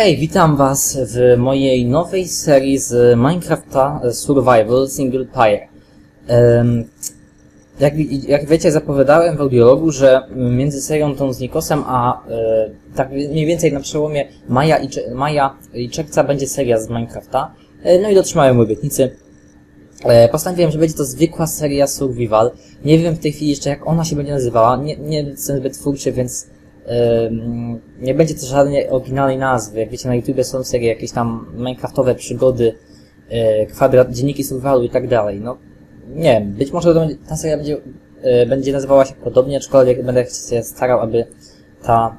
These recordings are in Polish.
Hej, witam was w mojej nowej serii z Minecrafta Survival Single Player. Jak, jak wiecie, zapowiadałem w audiologu, że między serią tą z Nikosem, a e, tak mniej więcej na przełomie maja i, maja i czerwca będzie seria z Minecrafta. E, no i dotrzymałem obietnicy. E, Postanowiłem, że będzie to zwykła seria survival. Nie wiem w tej chwili jeszcze jak ona się będzie nazywała. Nie, nie jestem zbyt twórczy, więc nie będzie to żadnej oryginalnej nazwy. Jak wiecie, na YouTube są serie jakieś tam minecraftowe przygody, e, kwadrat, dzienniki survivalu i tak dalej. No, nie wiem, być może ta seria będzie, e, będzie nazywała się podobnie, aczkolwiek będę się starał, aby ta,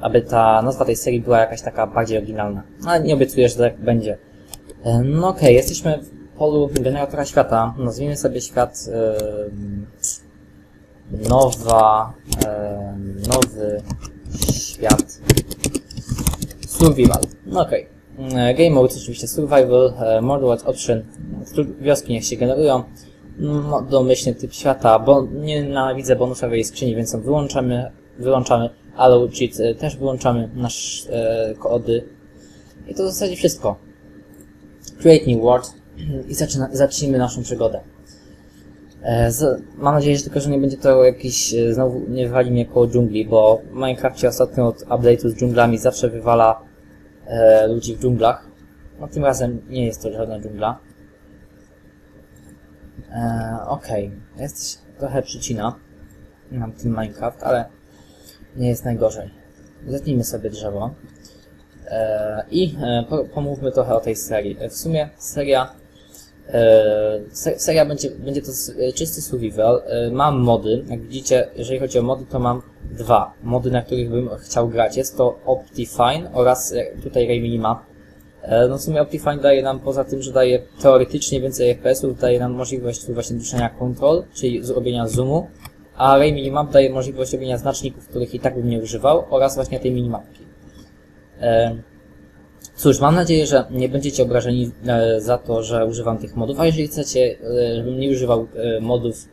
aby ta nazwa tej serii była jakaś taka bardziej oryginalna. Ale nie obiecuję, że tak będzie. No okej, jesteśmy w polu generatora świata. Nazwijmy sobie świat nowa, nowy świat survival. No okej. E, Game mode oczywiście survival, e, model watch option, wioski niech się generują. No, domyślny typ świata, bo nie nienawidzę bonusowej skrzyni, więc ją wyłączamy, wyłączamy. Allow cheat e, też wyłączamy, nasz e, kody. I to w zasadzie wszystko. Create New World i zaczyna, zacznijmy naszą przygodę. E, mam nadzieję, że tylko, że nie będzie to jakiś, e, znowu nie wywali mnie koło dżungli, bo w Minecrafcie ostatnio od update'u z dżunglami zawsze wywala e, ludzi w dżunglach. No tym razem nie jest to żadna dżungla. E, Okej, jest trochę przycina na tym Minecraft, ale nie jest najgorzej. Zetnijmy sobie drzewo. E, I e, po, pomówmy trochę o tej serii. E, W sumie seria se, seria będzie, będzie to e, czysty survival. E, Mam mody. Jak widzicie, jeżeli chodzi o mody, to mam dwa mody, na których bym chciał grać. Jest to Optifine oraz e, tutaj Ray Minimap. E, No w sumie Optifine daje nam, poza tym, że daje teoretycznie więcej FPS-ów, daje nam możliwość właśnie duszenia kontrol, czyli zrobienia zoomu, a Ray Minimap daje możliwość robienia znaczników, których i tak bym nie używał, oraz właśnie tej minimapki. Cóż, mam nadzieję, że nie będziecie obrażeni e, za to, że używam tych modów, a jeżeli chcecie, e, żebym nie używał e, modów,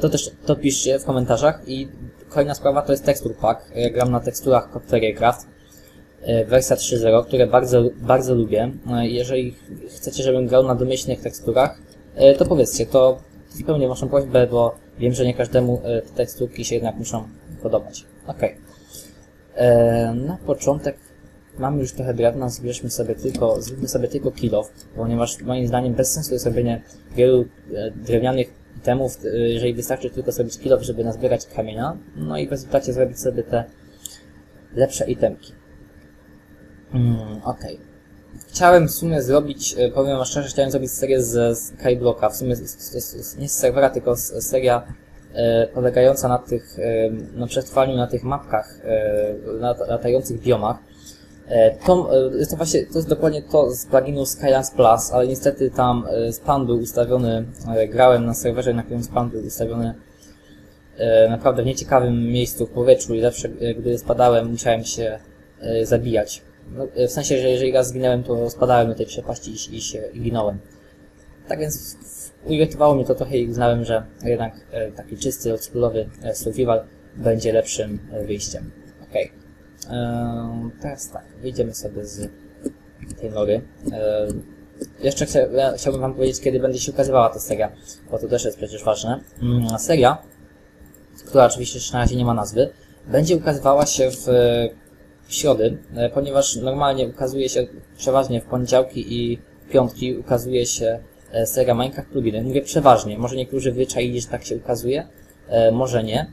to też to piszcie w komentarzach. I kolejna sprawa to jest Texture Pack. Ja gram na teksturach Craft wersja 3.0, które bardzo, bardzo lubię. Jeżeli chcecie, żebym grał na domyślnych teksturach, to powiedzcie, to spełnię waszą prośbę, bo wiem, że nie każdemu te teksturki się jednak muszą podobać. E, Na początek mamy już trochę drewna, zbierzmy sobie tylko, zróbmy sobie tylko kilof, ponieważ moim zdaniem bez sensu jest robienie wielu e, drewnianych itemów, e, jeżeli wystarczy tylko zrobić kilof, żeby nazbierać kamienia, no i w rezultacie zrobić sobie te lepsze itemki. Mm, Okej. Chciałem w sumie zrobić, e, powiem wam szczerze, chciałem zrobić serię z Skyblocka, w sumie z, z, nie z serwera, tylko z, seria e, polegająca na tych, e, na przetrwaniu na tych mapkach, e, na latających biomach. E, To, e, jest to właśnie, to jest dokładnie to z pluginu Skylands Plus, ale niestety tam e, spam był ustawiony, grałem na serwerze, na którym spam był ustawiony naprawdę w nieciekawym miejscu w powietrzu i zawsze, gdy spadałem, musiałem się zabijać. No, w sensie, że jeżeli raz zginąłem, to spadałem do tej przepaści i, i się i ginąłem. Tak więc uirytowało mnie to trochę i uznałem, że jednak taki czysty, oldschoolowy survival będzie lepszym wyjściem. Teraz tak, wyjdziemy sobie z tej nory. Jeszcze chciałbym wam powiedzieć, kiedy będzie się ukazywała ta seria, bo to też jest przecież ważne. Mm, seria, która oczywiście jeszcze na razie nie ma nazwy, będzie ukazywała się w, w środy, e, ponieważ normalnie ukazuje się przeważnie w poniedziałki i piątki ukazuje się e, seria Minecraft Pluginy. Mówię przeważnie, może niektórzy wyczaili, że tak się ukazuje, e, może nie.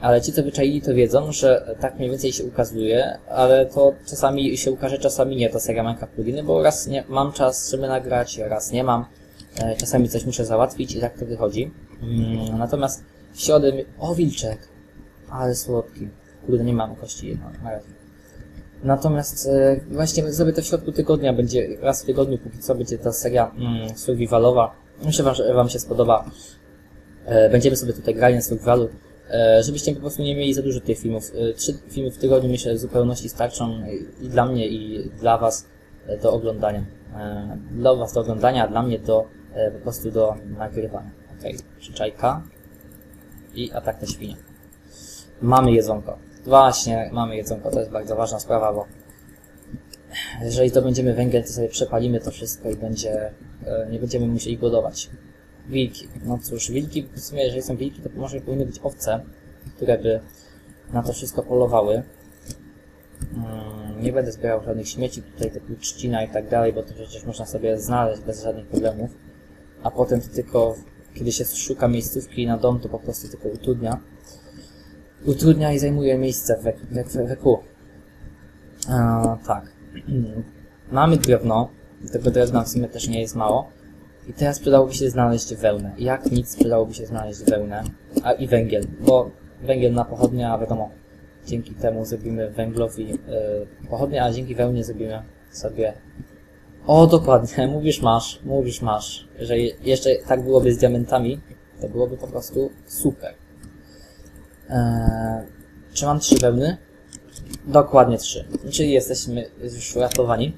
Ale ci, co wyczaili, to wiedzą, że tak mniej więcej się ukazuje, ale to czasami się ukaże, czasami nie, ta seria Minecraft Pluginy, bo raz nie, mam czas, żeby nagrać, raz nie mam. E, czasami coś muszę załatwić i tak to wychodzi. Mm, natomiast w środę... O, wilczek! Ale słodki. Kurde, nie mam kości no, na razie. Natomiast e, właśnie zrobię to w środku tygodnia, będzie raz w tygodniu, póki co będzie ta seria mm, survivalowa. Myślę, że wam się spodoba. E, będziemy sobie tutaj grali na survivalu. E, żebyście po prostu nie mieli za dużo tych filmów. E, trzy filmy w tygodniu myślę w zupełności starczą i dla mnie i dla was do oglądania. E, dla was do oglądania, a dla mnie do po prostu do nagrywania. Okej, przyczajka i atak na świnie. Mamy jedzonko. Właśnie, mamy jedzonko, to jest bardzo ważna sprawa, bo jeżeli to będziemy węgiel, to sobie przepalimy to wszystko i będzie, nie będziemy musieli głodować. Wilki. No cóż, wilki, w sumie jeżeli są wilki, to może powinny być owce, które by na to wszystko polowały. Mm, Nie będę zbierał żadnych śmieci tutaj, typu trzcina i tak dalej, bo to przecież można sobie znaleźć bez żadnych problemów. A potem to tylko, kiedy się szuka miejscówki na dom, to po prostu tylko utrudnia. Utrudnia i zajmuje miejsce w w ekweku. A, tak. Mamy drewno. Tego drewna w sumie też nie jest mało. I teraz przydałoby się znaleźć wełnę. Jak nic przydałoby się znaleźć wełnę, a i węgiel, bo węgiel na pochodnie, a wiadomo, dzięki temu zrobimy węglowi yy, pochodnie, a dzięki wełnie zrobimy sobie... O, dokładnie, mówisz masz, mówisz masz. Jeżeli jeszcze tak byłoby z diamentami, to byłoby po prostu super. Eee, czy mam trzy wełny? Dokładnie trzy. Czyli jesteśmy już uratowani.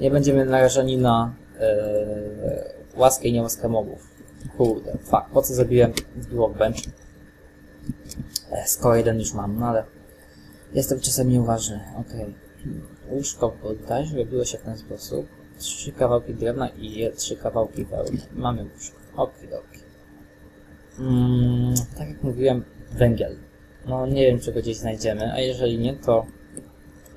Nie będziemy narażeni na e, łaskę i niełaskę mobów. Kurde, fuck. Po co zrobiłem workbench? E, skoro jeden już mam, no ale jestem czasem nieuważny. Okej. Łóżko oddać, robiło się w ten sposób. Trzy kawałki drewna i trzy kawałki wełny. Mamy łóżko. Okidoki. Mm, tak jak mówiłem, węgiel. No nie wiem, czy go gdzieś znajdziemy, a jeżeli nie, to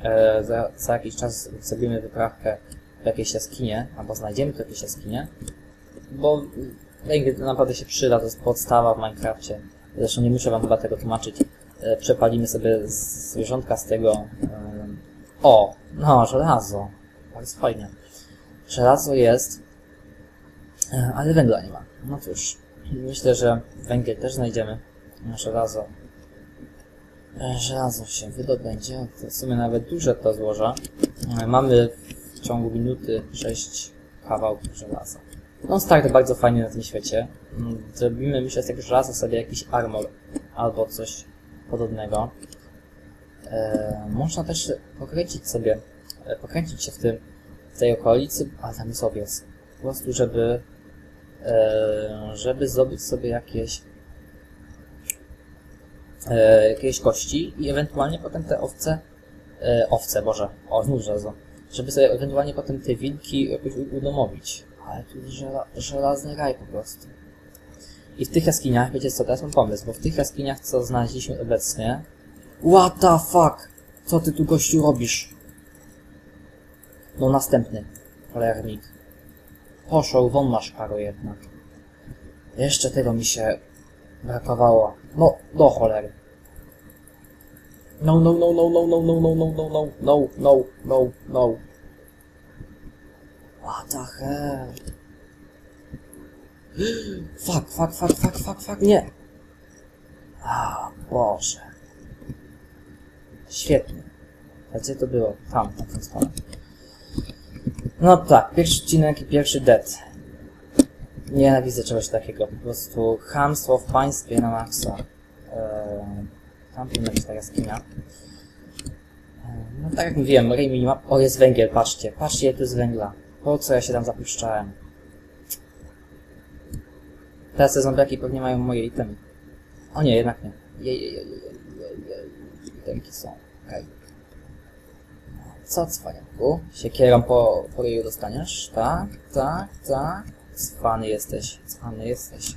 e, za, za jakiś czas zrobimy wyprawkę w jakieś jaskinie, albo znajdziemy tu jakieś jaskinie, bo węgiel naprawdę się przyda, to jest podstawa w Minecrafcie. Zresztą nie muszę wam chyba tego tłumaczyć. E, przepalimy sobie zwierzątka z tego... O! No, żelazo. Bardzo fajnie. Żelazo jest, e, ale węgla nie ma. No cóż, myślę, że węgiel też znajdziemy. Żelazo E, Żelazo się wydobędzie. To w sumie nawet duże to złoża. Mamy w ciągu minuty 6 kawałków żelaza. No start bardzo fajny na tym świecie. Mm, Zrobimy myślę z tego żelaza sobie jakiś armor albo coś podobnego. E, można też pokręcić sobie, e, pokręcić się w tym, w tej okolicy, a tam jest owiec. Po prostu, żeby, e, żeby zdobyć sobie jakieś e, jakieś kości i ewentualnie potem te owce, e, owce, boże, o, znów żeby sobie ewentualnie potem te wilki jakoś udomowić. Ale tu jest żela, żelazny raj po prostu. I w tych jaskiniach, wiecie co, teraz mam pomysł, bo w tych jaskiniach, co znaleźliśmy obecnie... What the fuck? Co ty tu gościu robisz? No następny, cholernik. Poszł won szparo jednak. Jeszcze tego mi się brakowało. No, do cholery. No, no, no, no, no, no, no, no, no, no, no, no, no, no, no. What the hell? Fuck, fuck, fuck, fuck, fuck, fuck, nie. A, Boże. Świetnie. A gdzie to było? Tam, na tym stronę. No tak, pierwszy odcinek i pierwszy dead. Nienawidzę czegoś takiego. Po prostu chamstwo w państwie na maksa. Eee, tam powinna być ta jaskinia. Eee, no tak jak mówiłem, Ray minimap... O, jest węgiel, patrzcie. Patrzcie, tu jest węgla. Po co ja się tam zapuszczałem? Teraz te zombiaki pewnie mają moje itemy. O nie, jednak nie. Itemki są. Okej. Co, cwaniaku? Siekierą po, po ryju dostaniesz? Tak, tak, tak. Cwany jesteś, cwany jesteś.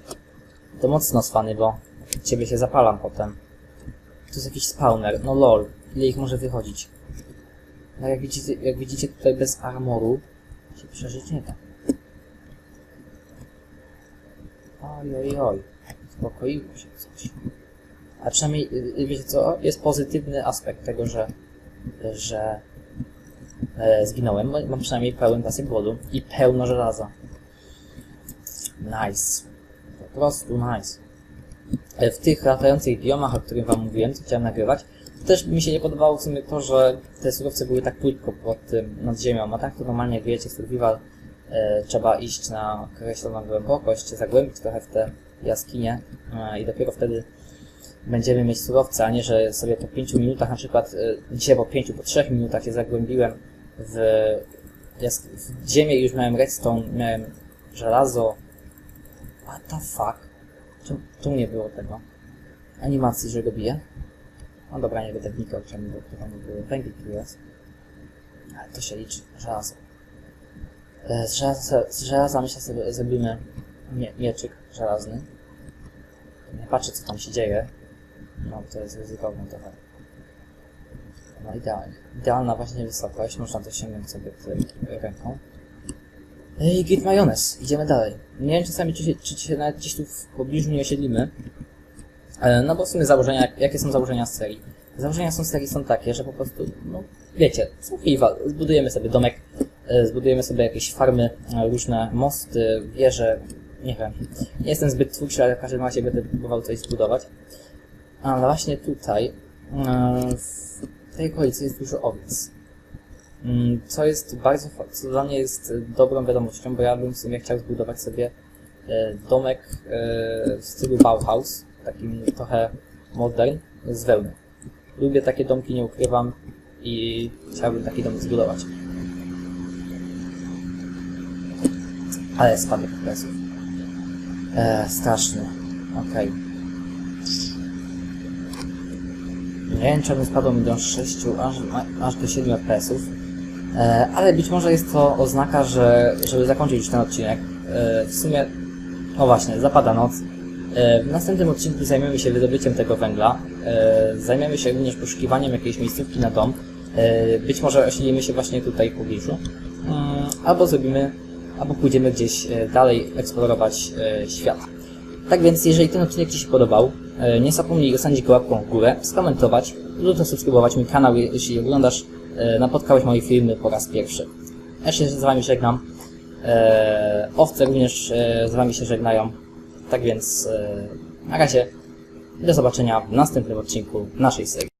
To mocno cwany, bo ciebie się zapalam potem. Tu jest jakiś spawner, no lol. Ile ich może wychodzić? No jak widzicie, jak widzicie tutaj bez armoru się przeżyć nie da. Oj, oj, oj. Uspokoiło się coś. A przynajmniej, y, y, wiecie co, jest pozytywny aspekt tego, że, że e, zginąłem. Mam przynajmniej pełen pasek głodu i pełno żelaza. Nice. Po prostu nice. E, W tych latających biomach, o których wam mówiłem, co chciałem nagrywać, też mi się nie podobało w sumie to, że te surowce były tak płytko pod tym, nad ziemią, a tak to normalnie jak wiecie, survival e, trzeba iść na określoną głębokość, zagłębić trochę w te jaskinie e, i dopiero wtedy będziemy mieć surowce, a nie, że sobie po 5 minutach, na przykład e, dzisiaj po 5, po 3 minutach się zagłębiłem w, w ziemię i już miałem redstone, miałem żelazo. What the fuck? Czemu, czemu nie było tego? Animacji, że go bije? No dobra, nie będę wnikał, czemu to było. Węgiel tu jest. Ale to się liczy. Żelazo. E, Z żelaza, z żelaza myślę sobie zrobimy mie mieczyk żelazny. Nie patrzę co tam się dzieje. No to jest ryzykowne trochę. No idealnie. Idealna właśnie wysokość. Można to sięgnąć sobie ręką. Ej, git majonez. Idziemy dalej. Nie wiem czasami, czy się, czy się nawet gdzieś tu w pobliżu nie osiedlimy. E, No bo w sumie założenia, jak- jakie są założenia z serii? Założenia są z serii są takie, że po prostu, no wiecie, są chwila, zbudujemy sobie domek, e, zbudujemy sobie jakieś farmy, e, różne mosty, wieże, nie wiem. Nie jestem zbyt twórczy, ale w każdym razie będę próbował coś zbudować. Ale właśnie tutaj, w tej okolicy jest dużo owiec. Mm, Co jest bardzo, co dla mnie jest dobrą wiadomością, bo ja bym w sumie chciał zbudować sobie domek w stylu Bauhaus, takim trochę modern, z wełny. Lubię takie domki, nie ukrywam i chciałbym taki dom zbudować. Ale spadek presów. E, straszny. Okej. Nie wiem, czemu spadło mi do 6, aż, aż do 7 FPS-ów. E, ale być może jest to oznaka, że żeby zakończyć już ten odcinek, e, w sumie, no właśnie, zapada noc. E, w następnym odcinku zajmiemy się wydobyciem tego węgla. E, zajmiemy się również poszukiwaniem jakiejś miejscówki na dom. E, być może osiedlimy się właśnie tutaj w pobliżu. Albo zrobimy, albo pójdziemy gdzieś dalej eksplorować świat. Tak więc, jeżeli ten odcinek Ci się podobał, nie zapomnij zostawić go łapką w górę, skomentować lub zasubskrybować mój kanał, je- jeśli oglądasz, napotkałeś moje filmy po raz pierwszy. Ja się z Wami żegnam. Owce również z Wami się żegnają. Tak więc, e, na razie, do zobaczenia w następnym odcinku naszej serii.